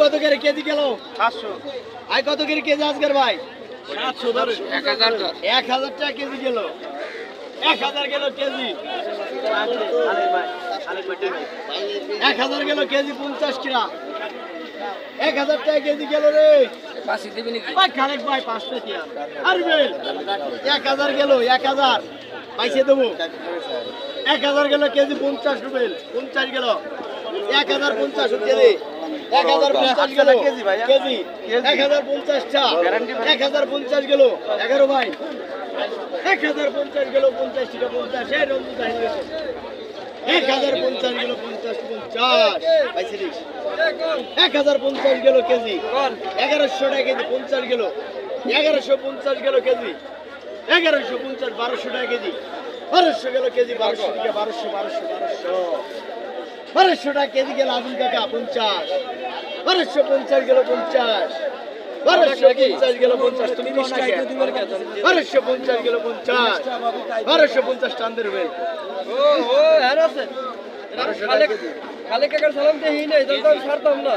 কত করে কেজি গেল? সাতশো। আই কত করে কেজি আজকের ভাই? সাতশো এক হাজার এক হাজার টাকা কেজি গেল। এক হাজার গেল কেজি। এক হাজার গেল কেজি পঞ্চাশ কিরা। এক হাজার টাকা কেজি গেল রে। খালেক ভাই পাঁচটা টিয়া আর এক হাজার গেল এক হাজার। পাইছে দেবো। এক হাজার গেল কেজি পঞ্চাশ রুবেল পঞ্চাশ গেল। এক হাজার পঞ্চাশ কেজি এক হাজার পঞ্চাশ গেল। কেজি এক হাজার পঞ্চাশটা। এক হাজার পঞ্চাশ গেল। এগারো ভাই। এক হাজার পঞ্চাশ গেল পঞ্চাশ টাকা পঞ্চাশ। এই রঞ্জু চাহিদা গেছে। এক হাজার পঞ্চাশ গেল পঞ্চাশ পঞ্চাশ। এক হাজার পঞ্চাশ গেল কেজি। এগারোশো টাকা কেজি পঞ্চাশ গেল। এগারোশো পঞ্চাশ গেল কেজি। এগারোশো পঞ্চাশ বারোশো টাকা কেজি। বারোশো গেল কেজি বারোশো টাকা বারোশো বারোশো বারোশো। বারোশো টাকা এদিকে লাগুন কাকা পঞ্চাশ। বারোশো পঞ্চাশ গেল পঞ্চাশ। বারোশো পঞ্চাশ গেল তুমি? বারোশো পঞ্চাশ গেল পঞ্চাশ। বারোশো পঞ্চাশ হ্যাঁ খালে কাকার সালাম দিয়ে নেই তো না।